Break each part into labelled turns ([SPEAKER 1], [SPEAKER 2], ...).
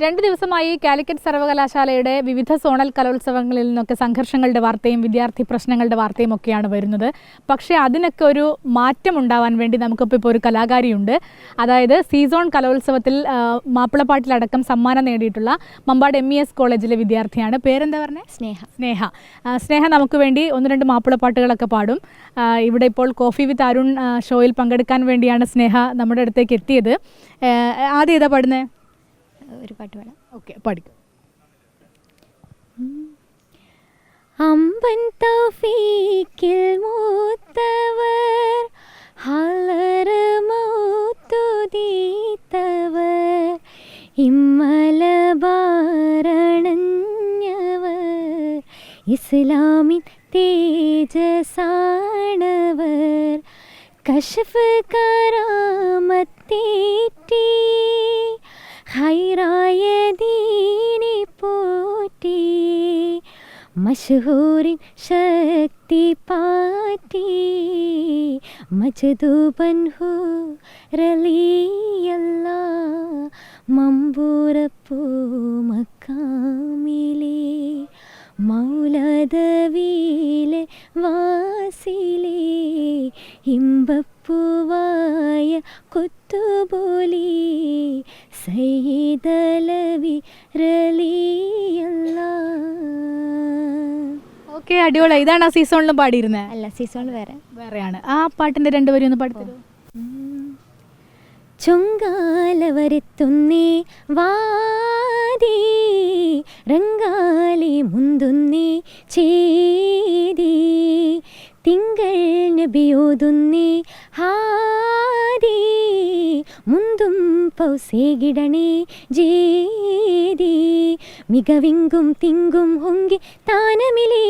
[SPEAKER 1] രണ്ട് ദിവസമായി കാലിക്കറ്റ് സർവകലാശാലയുടെ വിവിധ സോണൽ കലോത്സവങ്ങളിൽ നിന്നൊക്കെ സംഘർഷങ്ങളുടെ വാർത്തയും വിദ്യാർത്ഥി പ്രശ്നങ്ങളുടെ വാർത്തയും ഒക്കെയാണ് വരുന്നത്. പക്ഷേ അതിനൊക്കെ ഒരു മാറ്റം ഉണ്ടാവാൻ വേണ്ടി നമുക്കിപ്പോൾ ഇപ്പോൾ ഒരു കലാകാരിയുണ്ട്. അതായത് സീസോൺ കലോത്സവത്തിൽ മാപ്പിളപ്പാട്ടിലടക്കം സമ്മാനം നേടിയിട്ടുള്ള മമ്പാട് എം ഇ എസ് കോളേജിലെ വിദ്യാർത്ഥിയാണ്. പേരെന്താ പറഞ്ഞത്
[SPEAKER 2] സ്നേഹ.
[SPEAKER 1] സ്നേഹ. സ്നേഹ നമുക്ക് വേണ്ടി ഒന്ന് രണ്ട് മാപ്പിളപ്പാട്ടുകളൊക്കെ പാടും. ഇവിടെ ഇപ്പോൾ കോഫി വിത്ത് അരുൺ ഷോയിൽ പങ്കെടുക്കാൻ വേണ്ടിയാണ് സ്നേഹ നമ്മുടെ അടുത്തേക്ക് എത്തിയത്. ആദ്യം ഏതാ പാടുന്നത്
[SPEAKER 2] ഒരു പാട്ട് പാടാം.
[SPEAKER 1] ഓക്കെ പഠിക്കും.
[SPEAKER 2] അമ്പൻ തൗഫീക്കിൽ മൂത്തവർ ഹലർ മൗത്തുതീത്തവർ ഇമ്മലബാരണഞ്ഞവർ ഇസ്ലാമിൻ തേജസാണവർ കശഫ് കറാമത്തേറ്റി ഹൈറായ ദീനി പോറ്റി മഷഹൂരിൻ ശക്തി പാറ്റി മജദൂബൻ ഹോ റലിയല്ല മമ്പൂരപ്പൂ മക്കാമിലേ മൗലദവിയിലെ വാസിലേ ഇമ്പപ്പൂവായ കൊത്തുപോലി സയ്യിദലവി റലിയല്ല
[SPEAKER 1] ഓക്കെ അടിപൊളി. ഇതാണ് ആ സീസണിലും പാടിയിരുന്നത്
[SPEAKER 2] അല്ല സീസൺ വേറെ.
[SPEAKER 1] വേറെയാണ്. ആ പാട്ടിന്റെ രണ്ടുപേരും ഒന്ന് പാടിത്തരൂ
[SPEAKER 2] ചൊങ്കാലവരെത്തുന്നേ വാദി രംഗാലി മുന്തുന്നേ ചേതി തിങ്കൾ നബിയോതുന്നേ പൗസേകിടണേ ജേതി. മികവിങ്കും തിങ്കും ഹൊങ്കി താനമിലേ.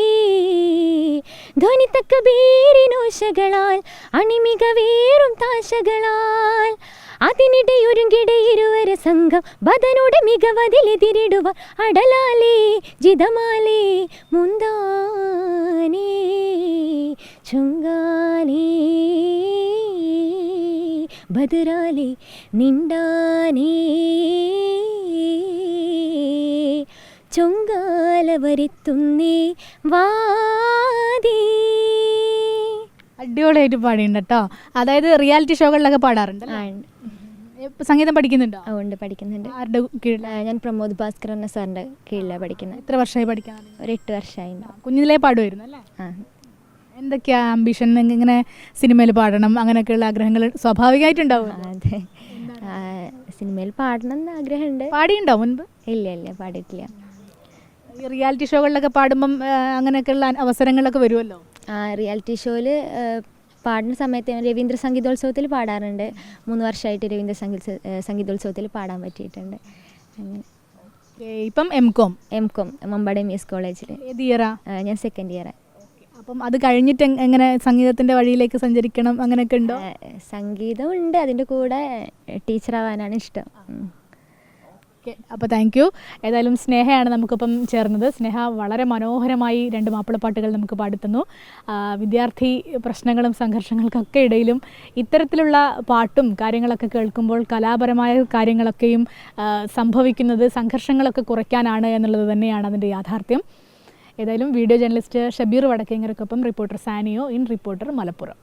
[SPEAKER 2] ധ്വനിത്തക്ക ബീരിനോശകളാൽ അണിമികവേറും താശകളാൽ. അതിനിടെയൊരുങ്കിടെ ഇരുവര സംഘം ബദനുടെ മികവതിലെതിരിടുവ അടലാലേ ജിതമാലേ മുന്താനേ. ചുങ്കാലേ ബദരാലേ ചൊങ്കാല ചൊങ്കാലവരെത്തുന്നേ വാദി.
[SPEAKER 1] അടിപൊളിയായിട്ട് പാടിയുണ്ട് കേട്ടോ. അതായത് റിയാലിറ്റി ഷോകളിലൊക്കെ പാടാറുണ്ട് സംഗീതം പഠിക്കുന്നുണ്ടോ?
[SPEAKER 2] ഉണ്ട്. പഠിക്കുന്നുണ്ട്.
[SPEAKER 1] ആരുടെ കീഴിൽ
[SPEAKER 2] ഞാൻ പ്രമോദ് ഭാസ്കർ എന്ന സാറിന്റെ കീഴിലാണ് പഠിക്കുന്നത്
[SPEAKER 1] എത്ര വർഷമായി പഠിക്കാൻ
[SPEAKER 2] ഒരു എട്ട് വർഷമായി.
[SPEAKER 1] കുഞ്ഞിലേ പാടുമായിരുന്നു അല്ലേ?
[SPEAKER 2] ആ.
[SPEAKER 1] എന്തൊക്കെയാ ആംബിഷൻ ഇങ്ങനെ സിനിമയിൽ പാടണം അങ്ങനെയൊക്കെയുള്ള ആഗ്രഹങ്ങൾ സ്വാഭാവികമായിട്ടുണ്ടാവും.
[SPEAKER 2] അതെ. സിനിമയിൽ പാടണം എന്ന് ആഗ്രഹമുണ്ട്.
[SPEAKER 1] പാടിയുണ്ടോ മുൻപ്?
[SPEAKER 2] ഇല്ല ഇല്ല പാടിയിട്ടില്ല.
[SPEAKER 1] ഈ റിയാലിറ്റി ഷോകളിലൊക്കെ പാടുമ്പം അങ്ങനെയൊക്കെയുള്ള അവസരങ്ങളൊക്കെ വരുമല്ലോ?
[SPEAKER 2] ആ റിയാലിറ്റി ഷോയിൽ പാടുന്ന സമയത്ത് രവീന്ദ്ര സംഗീതോത്സവത്തിൽ പാടാറുണ്ട്. മൂന്ന് വർഷമായിട്ട് രവീന്ദ്ര സംഗീത സംഗീതോത്സവത്തിൽ പാടാൻ പറ്റിയിട്ടുണ്ട്. അങ്ങനെ.
[SPEAKER 1] ഇപ്പം M com
[SPEAKER 2] M com Mampad M S കോളേജിൽ
[SPEAKER 1] ഏത് ഇയറാ
[SPEAKER 2] ഞാൻ സെക്കൻഡ് ഇയർ
[SPEAKER 1] അപ്പം അത് കഴിഞ്ഞിട്ട് എങ്ങനെ സംഗീതത്തിന്റെ വഴിയിലേക്ക് സഞ്ചരിക്കണം അങ്ങനെയൊക്കെ ഉണ്ടോ?
[SPEAKER 2] സംഗീതം ഉണ്ട്. അതിന്റെ കൂടെ ടീച്ചറാവാനാണ് ഇഷ്ടം.
[SPEAKER 1] ഓക്കെ. അപ്പോൾ താങ്ക് യു. ഏതായാലും സ്നേഹയാണ് നമുക്കിപ്പം ചേർന്നത്. സ്നേഹ വളരെ മനോഹരമായി രണ്ട് മാപ്പിളപ്പാട്ടുകൾ നമുക്ക് പാടുത്തുന്നു. വിദ്യാർത്ഥി പ്രശ്നങ്ങളും സംഘർഷങ്ങൾക്കൊക്കെ ഇടയിലും ഇത്തരത്തിലുള്ള പാട്ടും കാര്യങ്ങളൊക്കെ കേൾക്കുമ്പോൾ കലാപരമായ കാര്യങ്ങളൊക്കെയും സംഭവിക്കുന്നത് സംഘർഷങ്ങളൊക്കെ കുറയ്ക്കാനാണ് എന്നുള്ളത് തന്നെയാണ് അതിന്റെ യാഥാർത്ഥ്യം. ഏതായാലും video journalist Shabeer വടക്കേങ്ങരക്കൊപ്പം reporter Saniyo in reporter Malappuram.